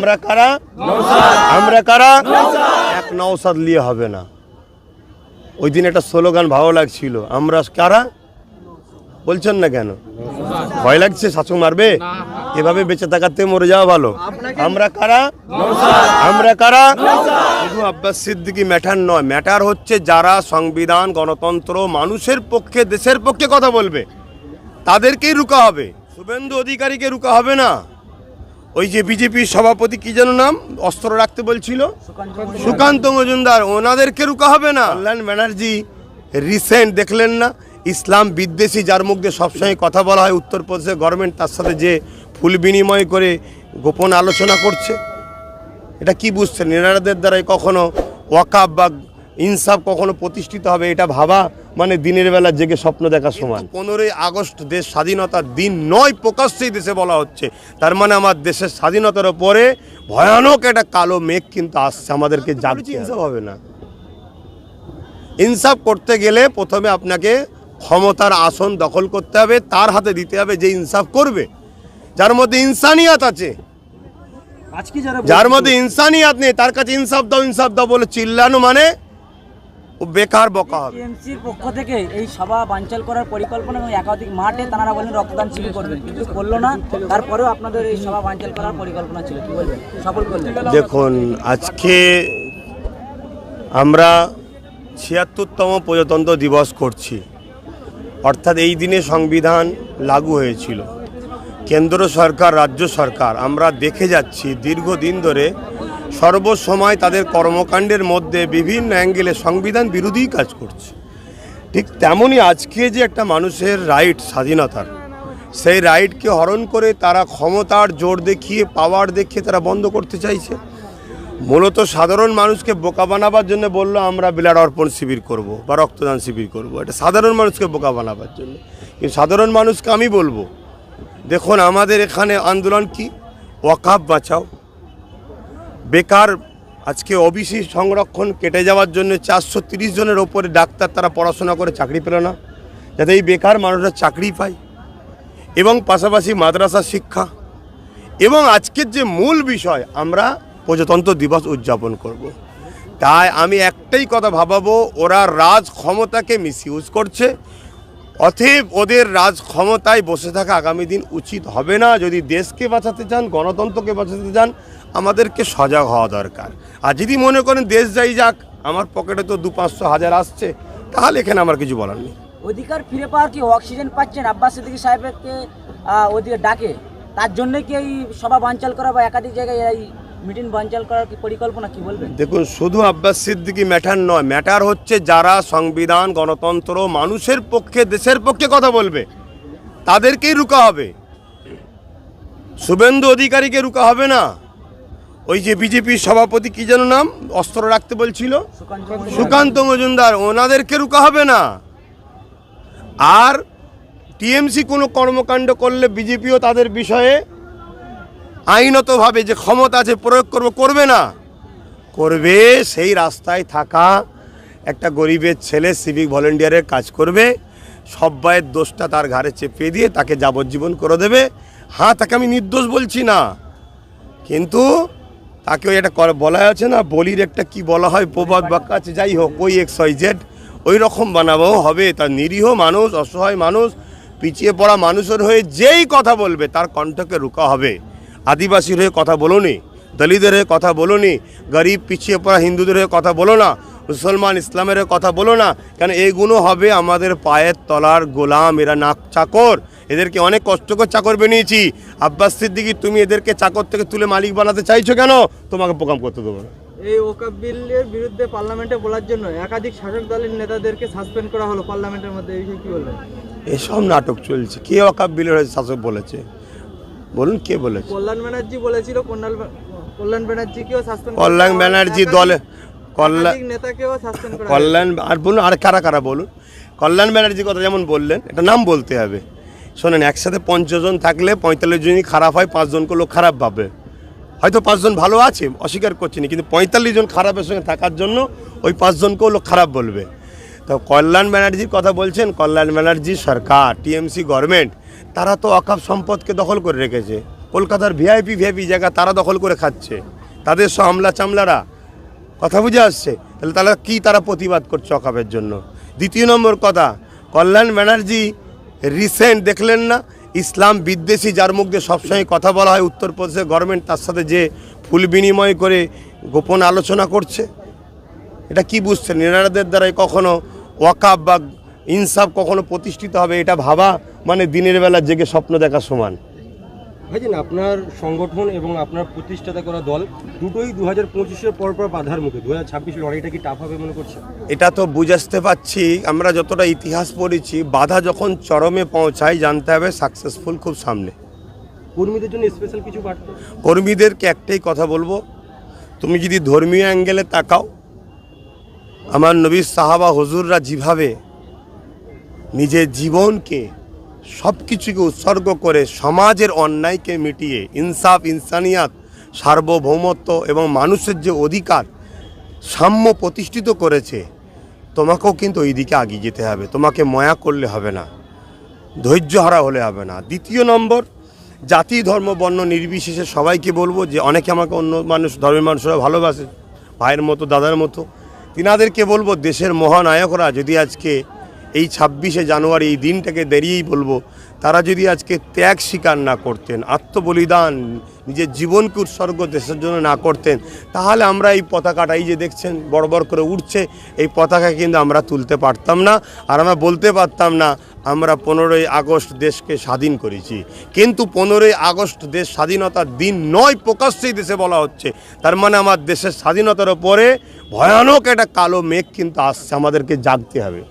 আমরা কারা? আমরা কারা? এক নওসাদ নিয়ে হবে না। ওই দিন একটা স্লোগান ভালো লাগছিল। আমরা কারা? বলছেন না কেন? ভয় লাগছে? শাসক মারবে? এভাবে বেঁচে থাকাতে মরে যাওয়া ভালো। আমরা কারা? আমরা কারা? শুধু আব্বাস সিদ্দিকি ম্যাটার নয়। ম্যাটার হচ্ছে যারা সংবিধান, গণতন্ত্র, মানুষের পক্ষে, দেশের পক্ষে কথা বলবে, তাদেরকেই রুকা হবে। শুভেন্দু অধিকারীকে রুকা হবে না। ওই যে বিজেপির সভাপতি কি যেন নাম? অস্ত্র রাখতে বলছিল। সুকান্ত মজুমদার ওনাদেরকে রুকা হবে না? কল্যাণ ব্যানার্জি, রিসেন্ট দেখলেন না? ইসলাম বিদ্বেষী, যার মুখ দিয়ে সবসময় কথা বলা হয়, উত্তরপ্রদেশের গভর্নমেন্ট তার সাথে যে ফুল বিনিময় করে গোপন আলোচনা করছে। এটা কি বুঝছেন? এনারাদের দ্বারাই কখনো ওয়াকাব বা ইনসাফ কখনো প্রতিষ্ঠিত হবে এটা ভাবা? মানে দিনের বেলা জেগে স্বপ্ন দেখার সমান পনেরোই আগস্ট দেশ স্বাধীনতার দিন নয় প্রকাশ্যেই দেশে বলা হচ্ছে। তার মানে আমার দেশের স্বাধীনতার ওপরে ভয়ানক একটা কালো মেঘ কিন্তু আসছে আমাদেরকে জাগছে ইনসাফ হবে। না? ইনসাফ করতে গেলে প্রথমে আপনাকে ক্ষমতার আসন দখল করতে হবে তার হাতে দিতে হবে যে ইনসাফ করবে। যার মধ্যে ইনসানিয়াত আছে। যার মধ্যে ইনসানিয়াত নেই তার কাছে ইনসাফ দাও ইনসাফ দাও বলে চিল্লানো মানে ও বেকার বকা হবে। টিএমসির পক্ষ থেকে এই সভা করার পরিকল্পনা এবং একাধিক মাঠে তারা বলেন রক্তদান শিবির করবেন। কিন্তু করল না তারপরেও আপনাদের এই সভা করার পরিকল্পনা ছিল। কি বলবেন? সফল করলেন। দেখুন আজকে আমরা ছিয়াত্তরতম প্রজাতন্ত্র দিবস করছি। অর্থাৎ এই দিনে সংবিধান লাগু হয়েছিল। কেন্দ্র সরকার রাজ্য সরকার আমরা দেখে যাচ্ছি দীর্ঘদিন ধরে সর্বসময় তাদের কর্মকাণ্ডের মধ্যে বিভিন্ন অ্যাঙ্গেলে সংবিধান বিরোধী কাজ করছে। ঠিক তেমনই আজকে যে একটা মানুষের রাইট স্বাধীনতার, সেই রাইটকে হরণ করে তারা ক্ষমতার জোর দেখিয়ে পাওয়ার দেখিয়ে তারা বন্ধ করতে চাইছে। মূলত সাধারণ মানুষকে বোকা বানাবার জন্য বলল, আমরা ব্লাড অর্পণ শিবির করব বা রক্তদান শিবির করব। এটা সাধারণ মানুষকে বোকা বানাবার জন্য। কিন্তু সাধারণ মানুষকে আমি বলব, দেখুন, আমাদের এখানে আন্দোলন কি? ওয়াকাব বাঁচাও বেকার, আজকে ওবিসি সংরক্ষণ কেটে যাওয়ার জন্য চারশো তিরিশ জনের ওপরে ডাক্তার তারা পড়াশোনা করে চাকরি পেল না। যাতে এই বেকার মানুষরা চাকরি পায় এবং পাশাপাশি মাদ্রাসা শিক্ষা এবং আজকের যে মূল বিষয় আমরা প্রজাতন্ত্র দিবস উদযাপন করব। তাই আমি একটাই কথা ভাবাবো, ওরা রাজ ক্ষমতাকে মিসইউজ করছে। অতএব ওদের রাজ ক্ষমতায় বসে থাকা আগামী দিন উচিত হবে না। যদি দেশকে বাঁচাতে চান, গণতন্ত্রকে বাঁচাতে চান আমাদেরকে সজাগ হওয়া দরকার। আর যদি মনে করেন দেশ যাই যাক আমার পকেটে তো দু পাঁচশো হাজার আসছে তাহলে এখানে আমার কিছু বলার নেই। অধিকার ফিরে পাওয়ার কি অক্সিজেন পাচ্ছেন আব্বাস সিদ্দিকী সাহেবকে ওদিকে ডাকে? তার জন্য কি এই সভা বানচাল করা বা একাধিক জায়গায় এই মিটিং বানচাল করার কি পরিকল্পনা কি বলবেন? দেখুন শুধু আব্বাস সিদ্দিকি ম্যাটার নয় ম্যাটার হচ্ছে যারা সংবিধান গণতন্ত্র মানুষের পক্ষে দেশের পক্ষে কথা বলবে তাদেরকেই রুকা হবে। শুভেন্দু অধিকারীকে রুকা হবে না? ওই যে বিজেপির সভাপতি কি যেন নাম? অস্ত্র রাখতে বলছিল। সুকান্ত মজুমদার ওনাদেরকে রুকা হবে না? আর টিএমসি কোনো কর্মকাণ্ড করলে বিজেপিও তাদের বিষয়ে আইনতভাবে যে ক্ষমতা আছে প্রয়োগ করব, করবে না। করবে সেই রাস্তায় থাকা একটা গরিবের ছেলে সিভিক ভলেন্টিয়ারের কাজ করবে সব্বাইয়ের দোষটা তার ঘাড়ে চেপে দিয়ে তাকে যাবজ্জীবন করে দেবে। হ্যাঁ তাকে আমি নির্দোষ বলছি না। কিন্তু তাকে ওই একটা বলা আছে না, বলির একটা কি বলা হয়, প্রবাদ বাক্য আছে, যাই হোক, ওই এক্স ওয়াই জেড ওই রকম বানাবো, হবে। তার নিরীহ মানুষ, অসহায় মানুষ, পিছিয়ে পড়া মানুষের হয়ে যেই কথা বলবে, তার কণ্ঠকে রুকা হবে। আদিবাসীর হয়ে কথা বলোনি দলিতের হয়ে কথা বলোনি গরিব, পিছিয়ে পড়া হিন্দুদের হয়ে কথা বলো না, মুসলমান, ইসলামের কথা বলো না, কেন এইগুলো হবে আমাদের পায়ের তলার গোলাম, এরা নাক চাকর। এদেরকে অনেক কষ্ট করে চাকর বানিয়েছি। আব্বাস সিদ্দিকি তুমি এদেরকে চাকর থেকে তুলে মালিক বানাতে চাইছো কেন? তোমাকে প্রোগ্রাম করতে দেবো না। এই ওকাব বিলের বিরুদ্ধে পার্লামেন্টে বলার জন্য একাধিক শাসক দলের নেতাদেরকে সাসপেন্ড করা হলো পার্লামেন্টের মধ্যে এই কি বলবেন? এসব নাটক চলছে। কে অকাপ বিলের শাসক বলেছে? বলুন কে বলেছে? কল্যাণ ব্যানার্জি বলেছিল কল্যাণ কল্যাণ ব্যানার্জিকেও সাসপেন্ড কল্যাণ ব্যানার্জি দলে কল্যাণ নেতাকেও সাসপেন্ড করা কল্যাণ আর বলুন আর কারা কারা বলুন? কল্যাণ ব্যানার্জির কথা যেমন বললেন এটা নাম বলতে হবে। শোনেন, একসাথে পঞ্চজন থাকলে পঁয়তাল্লিশ জনই খারাপ হয় পাঁচজনকে লোক খারাপ ভাবে। হয়তো পাঁচজন ভালো আছে, অস্বীকার করছি না, কিন্তু পঁয়তাল্লিশ জন খারাপের সঙ্গে থাকার জন্য ওই পাঁচজনকেও লোক খারাপ বলবে। তো কল্যাণ ব্যানার্জির কথা বলছেন, কল্যাণ ব্যানার্জি সরকার, টিএমসি গভর্নমেন্ট, তারা তো অকাপ সম্পদকে দখল করে রেখেছে। কলকাতার ভিআইপি ভিআইপি জায়গা তারা দখল করে খাচ্ছে। তাদের সব আমলা চামলারা, কথা বুঝে আসছে? তাহলে তারা কি তারা প্রতিবাদ করছে অকাপের জন্য? দ্বিতীয় নম্বর কথা, কল্যাণ ব্যানার্জি রিসেন্ট দেখলেন না। ইসলাম বিদ্বেষী, যার মুখ দিয়ে সবসময় কথা বলা হয়, উত্তরপ্রদেশের গভর্নমেন্ট তার সাথে যে ফুল বিনিময় করে গোপন আলোচনা করছে, এটা কি বুঝছেন? এনারাদের দ্বারাই কখনো ওয়াকাব বা ইনসাফ কখনো প্রতিষ্ঠিত হবে, এটা ভাবা মানে দিনের বেলা জেগে স্বপ্ন দেখা সমান। ভাইজান আপনার সংগঠন এবং আপনার প্রতিষ্ঠাতা করা দল দুটোই দু হাজার পঁচিশের পর পর বাধার মুখে। দু হাজার ছাব্বিশ লড়াইটা কি টাফ হবে মনে করছেন? এটা তো বুঝাতে পারছি। আমরা যতটা ইতিহাস পড়েছি বাধা যখন চরমে পৌঁছায় জানতে হবে সাকসেসফুল খুব সামনে। কর্মীদের জন্য স্পেশাল কিছু বার্তা কর্মীদেরকে একটাই কথা বলব তুমি যদি ধর্মীয় অ্যাঙ্গেলে তাকাও আমার নবী সাহাবা হজুররা যেভাবে নিজের জীবনকে সব কিছুকে উৎসর্গ করে সমাজের অন্যায়কে মিটিয়ে ইনসাফ, ইনসানিয়াত, সার্বভৌমত্ব এবং মানুষের যে অধিকার সাম্য প্রতিষ্ঠিত করেছে, তোমাকেও কিন্তু ওই দিকে এগিয়ে যেতে হবে। তোমাকে ময়া করলে হবে না, ধৈর্য হারা হলে হবে না। দ্বিতীয় নম্বর, জাতি, ধর্ম, বর্ণ নির্বিশেষে সবাইকে বলব যে অনেকে আমাকে অন্য মানুষ, ধর্মের মানুষরা ভালোবাসে, ভাইয়ের মতো, দাদার মতো। তিনাদেরকে বলব দেশের মহানায়করা যদি আজকে এই ছাব্বিশে জানুয়ারি এই দিনটাকে দেরিয়েই বলব, তারা যদি আজকে ত্যাগ স্বীকার না করতেন, আত্মবলিদান, নিজের জীবনকে উৎসর্গ দেশের জন্য না করতেন, তাহলে আমরা এই পতাকাটা এই যে দেখছেন বড় বড় করে উঠছে এই পতাকা কিন্তু আমরা তুলতে পারতাম না। আর আমরা বলতে পারতাম না, আমরা পনেরোই আগস্ট দেশকে স্বাধীন করেছি। কিন্তু পনেরোই আগস্ট দেশ স্বাধীনতার দিন নয় প্রকাশ্যেই দেশে বলা হচ্ছে। তার মানে আমার দেশের স্বাধীনতার ওপরে ভয়ানক একটা কালো মেঘ কিন্তু আসছে, আমাদেরকে জাগতে হবে।